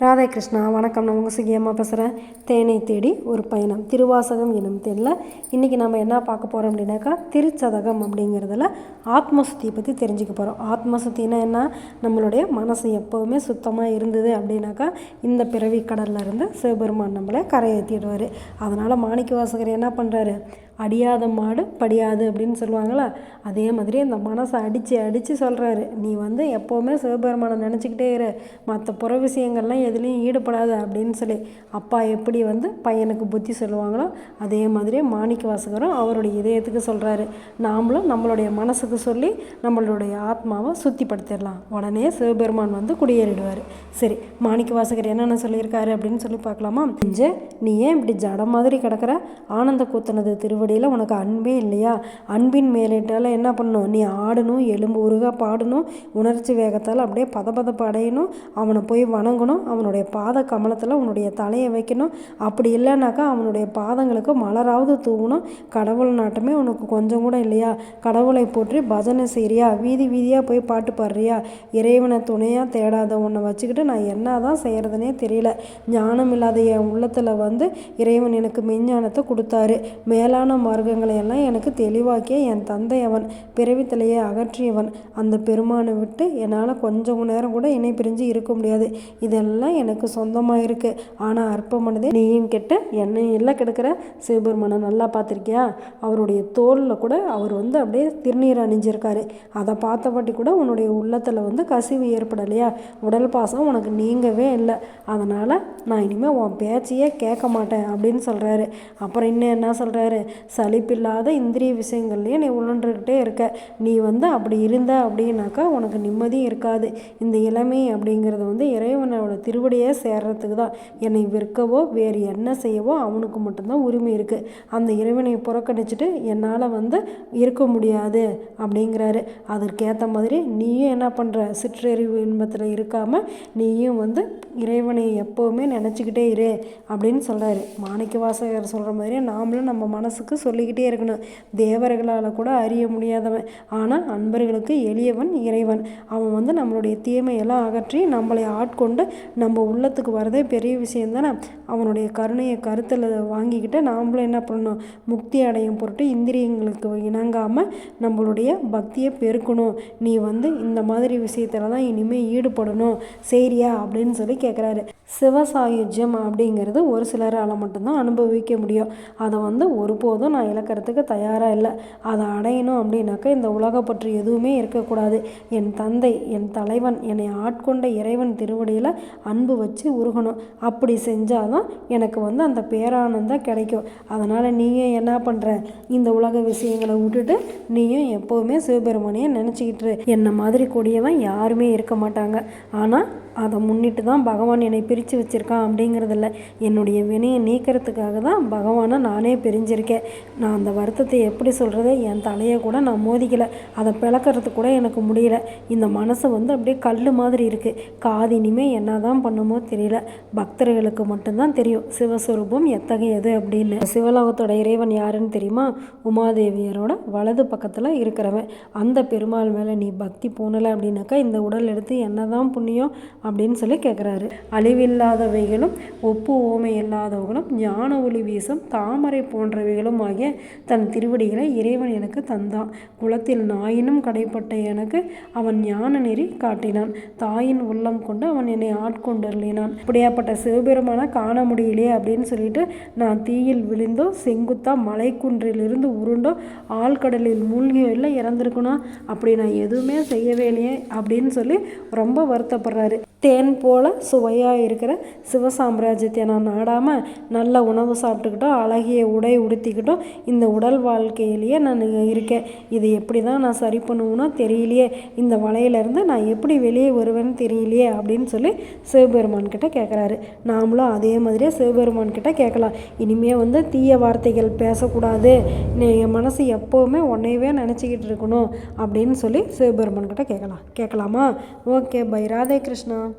ராதே கிருஷ்ணா வணக்கம். நான் உங்கள் சுகியம்மா பேசுகிறேன் தேனை தேடி ஒரு பயணம். திருவாசகம் எனும் தேனில் இன்றைக்கி நம்ம என்ன பார்க்க போகிறோம் அப்படின்னாக்கா திருச்சதகம் அப்படிங்கிறதுல ஆத்மசுத்தியை பற்றி தெரிஞ்சுக்க போகிறோம் ஆத்மசுத்தினா என்ன? நம்மளுடைய மனசு எப்போவுமே சுத்தமாக இருந்தது அப்படின்னாக்கா இந்த பிறவி கடல்ல இருந்து சிவபெருமான் நம்மளை கரையேற்றிடுவார் அதனால் மாணிக்க வாசகர் என்ன பண்ணுறாரு அடியாத மாடு படியாது அப்படின்னு சொல்லுவாங்களா அதே மாதிரி இந்த மனசை அடித்து அடித்து சொல்கிறாரு நீ வந்து எப்போவுமே சிவபெருமானை நினச்சிக்கிட்டே இரு. மற்ற புற விஷயங்கள்லாம் எதுலேயும் ஈடுபடாத அப்படின்னு சொல்லி அப்பா எப்படி வந்து பையனுக்கு புத்தி சொல்லுவாங்களோ அதே மாதிரி மாணிக்க வாசகரும் அவருடைய இதயத்துக்கு சொல்கிறாரு நாமளும் நம்மளுடைய மனசுக்கு சொல்லி நம்மளுடைய ஆத்மாவை சுத்திப்படுத்திடலாம். உடனே சிவபெருமான் வந்து குடியேறிடுவார். சரி மாணிக்க வாசகர் என்னென்ன சொல்லியிருக்காரு அப்படின்னு சொல்லி பார்க்கலாமா? நெஞ்சே நீ ஏன் இப்படி ஜடம் மாதிரி கிடக்கிற? ஆனந்த கூத்தனது திருவடியில் உனக்கு அன்பே இல்லையா? அன்பின் மேலிட்டால என்ன பண்ணணும் நீ ஆடணும் எலும்பு உருகா பாடணும் உணர்ச்சி வேகத்தால் அப்படியே பத அடையணும் அவனை போய் வணங்கணும் அவனுடைய பாத கமலத்தில் உன்னுடைய தலையை வைக்கணும். அப்படி இல்லைனாக்கா அவனுடைய பாதங்களுக்கு மலராவது தூவணும். கடவுள் நாட்டமே உனக்கு கொஞ்சம் கூட இல்லையா? கடவுளை போற்றி பஜனை செய்கிறியா வீதி வீதியாக போய் பாட்டு பாடுறியா? இறைவனை துணையாக தேடாத உன்னை வச்சுக்கிட்டு நான் என்ன தான் செய்கிறதுனே தெரியல. ஞானம் இல்லாத என் உள்ளத்தில் வந்து இறைவன் எனக்கு மெஞ்ஞானத்தை கொடுத்தாரு. மேலான மார்க்கங்களை எல்லாம் எனக்கு தெளிவாக்கிய என் தந்தை அவன் பிறவித்தலையை அகற்றியவன். அந்த பெருமானை விட்டு என்னால் கொஞ்சம் நேரம் கூட இணை பிரிஞ்சு இருக்க முடியாது. இதெல்லாம் எனக்கு சொந்தமாக இருக்குது ஆனால் அற்பமானதே நீயும் கெட்ட என்னையும் இல்லை கிடக்கிற சிவபெருமானை நல்லா பார்த்துருக்கியா? அவருடைய தோலில் கூட அவர் வந்து அப்படியே திருநீர் அணிஞ்சிருக்காரு. அதை பார்த்தபடி கூட உன்னுடைய உள்ளத்தில் வந்து கசிவு ஏற்படலையா? உடல் பாசம் உனக்கு நீங்கவே இல்லை. அதனால் நான் இனிமேல் உன் பேச்சையே கேட்க மாட்டேன் அப்படின்னு சொல்கிறாரு அப்புறம் இன்னும் என்ன சொல்கிறாரு சலிப்பில்லாத இந்திரிய விஷயங்கள்லேயே நீ உழன்றுக்கிட்டே இருக்க. நீ வந்து அப்படி இருந்த அப்படின்னாக்கா உனக்கு நிம்மதியும் இருக்காது. இந்த இளமை அப்படிங்கிறது வந்து இறைவனோட திருவடியை சேர்றதுக்கு தான். என்னை விற்கவோ வேறு என்ன செய்யவோ அவனுக்கு மட்டும்தான் உரிமை இருக்குது அந்த இறைவனை புறக்கணிச்சிட்டு என்னால் வந்து இருக்க முடியாது அப்படிங்கிறாரு. அதற்கேற்ற மாதிரி நீயும் என்ன பண்ணுற சிற்றறிவு இன்பத்தில் இருக்காமல் நீயும் வந்து இறைவனை எப்போவுமே நினச்சிக்கிட்டே இரு அப்படின்னு சொல்கிறாரு மாணிக்க வாசகர் சொல்கிற மாதிரி நாமளும் நம்ம மனசுக்கு சொல்லிக்கிட்டே இருக்கணும். தேவர்களால் கூட அறிய முடியாதவன். ஆனால் அன்பர்களுக்கு எளியவன் இறைவன். அவன் வந்து நம்மளுடைய தீமையெல்லாம் அகற்றி நம்மளை ஆட்கொண்டு நம்ம உள்ளத்துக்கு வரதே பெரிய விஷயம் தானே? அவனுடைய கருணையை கருத்தில் வாங்கிக்கிட்டு நாம்ளும் என்ன பண்ணணும்? முக்தி அடையும் பொருட்டு இந்திரியங்களுக்கு இணங்காமல் நம்மளுடைய பக்தியை பெருக்கணும். நீ வந்து இந்த மாதிரி விஷயத்தில் தான் இனிமேல் ஈடுபடணும். சரியா? அப்படின்னு சொல்லி கேட்குறாரு சிவசாயுஜ்யம் அப்படிங்கிறது ஒரு சிலரால் மட்டும்தான் அனுபவிக்க முடியும். அதை வந்து ஒருபோதும் நான் இழக்கிறதுக்கு தயாராக இல்லை. அதை அடையணும் அப்படின்னாக்கா இந்த உலக பற்றி எதுவுமே இருக்கக்கூடாது. என் தந்தை என் தலைவன் என்னை ஆட்கொண்ட இறைவன் திருவடியில் அன்பு வச்சு உருகணும். அப்படி செஞ்சால் தான் எனக்கு வந்து அந்த பேரானந்தம் கிடைக்கும். அதனால் நீயும் என்ன பண்ணுற இந்த உலக விஷயங்களை விட்டுட்டு நீயும் எப்போவுமே சிவபெருமானையே நினச்சிக்கிட்டு என்னை மாதிரி கொடியவன் யாருமே இருக்க மாட்டாங்க. ஆனால் அதை முன்னிட்டு தான் பகவான் என்னை பிரித்து வச்சுருக்கான் அப்படிங்கிறதில்ல. என்னுடைய வினையை நீக்கிறதுக்காக தான் பகவானை நானே பிரிஞ்சிருக்கேன். நான் அந்த வருத்தத்தை எப்படி சொல்கிறது என் தலையை கூட நான் மோதிக்கலை. அதை பிளக்கிறது கூட எனக்கு முடியல. இந்த மனசு வந்து அப்படியே கல் மாதிரி இருக்குது காது இனிமேல் என்ன தான் பண்ணுமோ தெரியல. பக்தர்களுக்கு மட்டும்தான் தெரியும் சிவஸ்வரூபம் எத்தகையது அப்படின்னு. சிவலோகத்தோட இறைவன் யாருன்னு தெரியுமா? உமாதேவியரோட வலது பக்கத்தில் இருக்கிறவன். அந்த பெருமாள் மேலே நீ பக்தி போனலை அப்படின்னாக்கா இந்த உடல் எடுத்து என்ன தான் புண்ணியம் அப்படின்னு சொல்லி கேட்குறாரு அழிவில்லாதவைகளும் ஒப்பு ஓமை இல்லாதவர்களும் ஞான ஒளி வீசும் தாமரை போன்றவைகளும் ஆகிய தன் திருவடிகளை இறைவன் எனக்கு தந்தான். குளத்தில் நாயினும் கடைப்பட்ட எனக்கு அவன் ஞான நெறி காட்டினான். தாயின் உள்ளம் கொண்டு அவன் என்னை ஆட்கொண்டருளினான் இப்படியாப்பட்ட சிவபெருமான காண முடியலையே அப்படின்னு சொல்லிட்டு நான் தீயில் விழுந்தோ செங்குத்தா மலைக்குன்றிலிருந்து உருண்டோ ஆழ்கடலில் மூழ்கியோ இல்லை இறந்துருக்கணும் அப்படி நான் எதுவுமே செய்யவே இல்லையே அப்படின்னு சொல்லி ரொம்ப வருத்தப்படுறாரு. தேன் போல சுவையாக இருக்கிற சிவசாம்ராஜ்யத்தை நான் நாடாமல் நல்ல உணவு சாப்பிட்டுக்கிட்டோம் அழகிய உடை உடுத்திக்கிட்டோம் இந்த உடல் வாழ்க்கையிலேயே நான் இருக்கேன். இது எப்படி தான் நான் சரி பண்ணுவேனோ தெரியலையே. இந்த வலையிலேருந்து நான் எப்படி வெளியே வருவேன்னு தெரியலையே அப்படின்னு சொல்லி சிவபெருமான் கிட்ட கேட்குறாரு நாமளும் அதே மாதிரியே சிவபெருமான் கிட்ட கேட்கலாம். இனிமே வந்து தீய வார்த்தைகள் பேசக்கூடாது. நீ என் மனசு எப்போவுமே உன்னையவே நினச்சிக்கிட்டு இருக்கணும் அப்படின்னு சொல்லி சிவபெருமான் கிட்ட கேட்கலாம். கேட்கலாமா? Okay bye. ராதே கிருஷ்ணா.